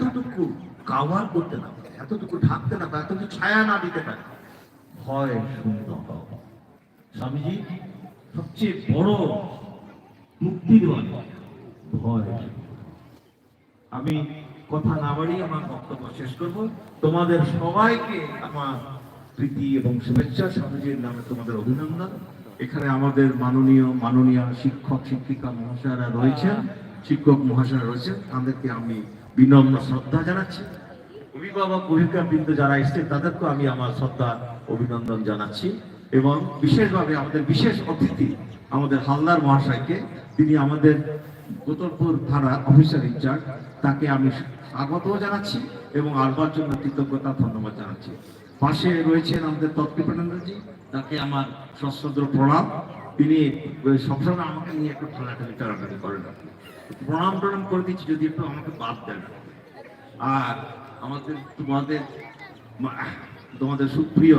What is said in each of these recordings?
এতটুকু কাভার করতে না পারে, এতটুকু ঢাকতে না পারে, এতটুকু ছায়া না দিতে পারে। ভয় শূন্য স্বামীজি, সবচেয়ে বড় মুক্তির ভয়। আমি কথা না বাড়িয়ে আমার বক্তব্য শেষ করব। তোমাদের সবাইকে আমার প্রীতি এবং শুভেচ্ছা। স্বামীজির নামে তোমাদের অভিনন্দন। এখানে আমাদের মাননীয় মাননীয় শিক্ষক, শিক্ষিকা মহাশয়রা রয়েছেন, শিক্ষক মহাশয়রা রয়েছেন। তাদেরকে আমি বিনম্র শ্রদ্ধা জানাচ্ছি। অভিভাবক, অভিজ্ঞা বৃন্দ যারা এসছেন, তাদেরকেও আমি আমার শ্রদ্ধা, অভিনন্দন জানাচ্ছি। এবং বিশেষভাবে আমাদের বিশেষ অতিথি আমাদের হালদার মহাশয়কে, তিনি আমাদের গোতরপুর থানা অফিসার ইনচার্জ তাকে আমি স্বাগত জানাচ্ছি এবং আরবার জন্য কৃতজ্ঞতা, ধন্যবাদ জানাচ্ছি। পাশে রয়েছেন আমাদের তৎকৃপানন্দজি তাকে আমার সশ্রদ্র প্রণাম। তিনি সবসময় আমাকে নিয়ে একটু ঠেলাঠেলি টানাটানি করেন। প্রণাম টনাম করে দিচ্ছি, যদি একটু আমাকে বাদ দেন। আর আমাদের, তোমাদের তোমাদের সুপ্রিয়,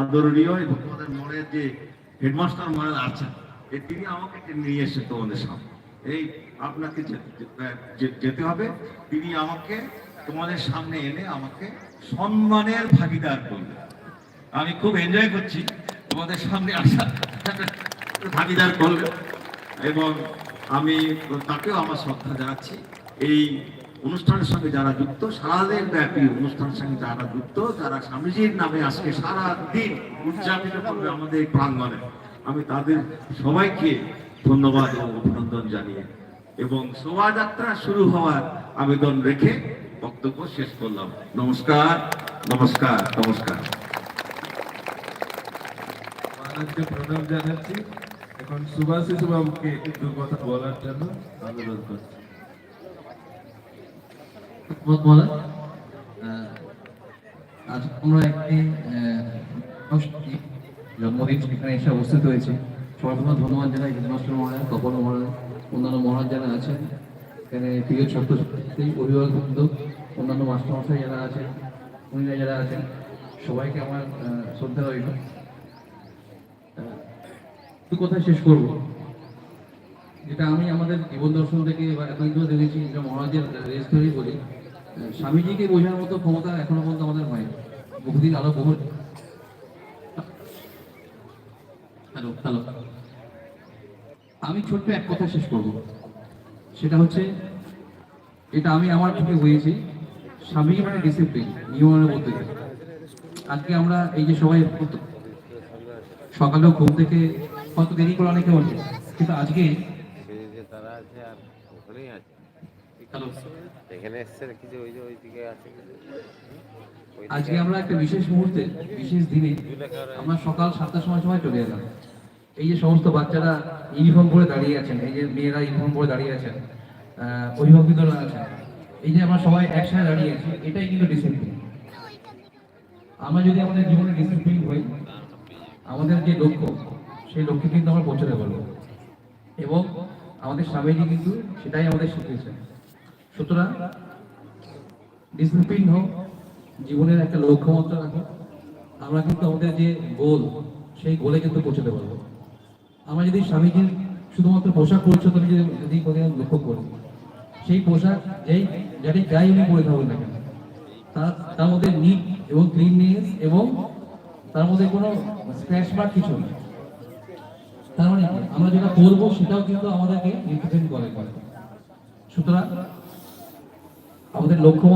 আদরণীয় এবং তোমাদের মনের যে হেডমাস্টার মনে আছেন তিনি আমাকে নিয়ে এসে তোমাদের সামনে। এই আপনাকে যেতে হবে, তিনি আমাকে, তোমাদের সামনে এনে আমাকে সম্মানের ভাগিদার করলেন। আমি খুব এনজয় করছি তোমাদের সামনে আসা ভাগিদার করলেন এবং আমি তাকেও আমার শ্রদ্ধা জানাচ্ছি। এই অনুষ্ঠানের সঙ্গে যারা যুক্ত, সারাদিন ব্যাপী অনুষ্ঠানের সঙ্গে যারা যুক্ত, যারা স্বামীজির নামে আজকে সারা দিন উদযাপিত করবে আমাদের এই প্রাঙ্গণে, আমি তাদের সবাইকে ধন্যবাদ এবং অভিনন্দন জানিয়ে এবং শোভাযাত্রা শুরু হওয়ার আবেদন রেখে বক্তব্য শেষ করলাম। নমস্কার নমস্কার নমস্কার। প্রণাম জানাচ্ছি। এখন সুভাষিস বাবুকে একটু কথা বলার জন্য অনুরোধ করছি। আজ আমরা একটি জন্মদিন সেখানে এসে উপস্থিত হয়েছি। সবাই প্রথমে ধন্যবাদ জানাই হেডমাস্টার মহারাজ কপাল মহারাজ, অন্যান্য মহারাজ যারা আছেন, এখানে প্রিয় ছাত্রছাত্রী, অভিভাবক বৃন্দ, অন্যান্য মাস্টারমশাই যারা আছেন, মহিলা যারা আছেন, সবাইকে আমার শ্রদ্ধা রইল। আহ, একটু কথা শেষ করব? যেটা আমি আমাদের জীবন দর্শন থেকে বা দেখেছি যেটা মহারাজের রেস ধরেই বলি। স্বামীজিকে বোঝার মতো ক্ষমতা এখনও পর্যন্ত আমাদের হয় বহুদিন আরও বহু হ্যালো হ্যালো। আমি ছোট্ট এক কথা শেষ করব। সেটা হচ্ছে এটা আমি আমার চোখে হয়েছি স্বামীজি মানে ডিসিপ্লিন নিয়মের মধ্যে আজকে আমরা এই যে সবাই সকালেও ঘুম থেকে হয়তো দেরি করে অনেকে বলছে কিন্তু আজকে তারা আছে আর ওখানেই আছে। এখানে এসছে কিছু ওই যে ওইদিকে আছে আজকে আমরা একটা বিশেষ মুহূর্তে বিশেষ দিনে আমরা সকাল সাতটার সময় সময় চলে এলাম। এই যে সমস্ত বাচ্চারা ইউনিফর্ম পরে দাঁড়িয়ে আছেন এই যে মেয়েরা ইউনিফর্ম পরে দাঁড়িয়ে আছেন অভিভাবকরা আছেন এই যে আমরা সবাই একসাথে দাঁড়িয়ে আছি এটাই কিন্তু ডিসিপ্লিন আমরা যদি আমাদের জীবনে ডিসিপ্লিন হই আমাদের যে লক্ষ্য সেই লক্ষ্যে কিন্তু আমরা পৌঁছতে পারব। এবং আমাদের স্বামীজি কিন্তু সেটাই আমাদের শিখিয়েছেন। সুতরাং ডিসিপ্লিন হোক, জীবনের একটা লক্ষ্যমাত্রা রাখো। আমরা কিন্তু আমাদের যে গোল সেই গোলে কিন্তু পৌঁছতে পারব। আমরা যদি স্বামীজির শুধুমাত্র পোশাক পরিচ্ছন্ন যদি যদি লক্ষ্য করি, সেই পোশাক যেই, যেটি গায়ে উনি পরে থাকবেন না কেন, তার তার মধ্যে নিট এবং ক্লিননেস এবং তার মধ্যে কোনো স্ক্র্যাচ মার্ক কিছু নেই। মানে আমরা যেটা করব সেটাও কিন্তু আমাদেরকে রিপ্রেজেন্ট করে। সুতরাং আমাদের লক্ষ্য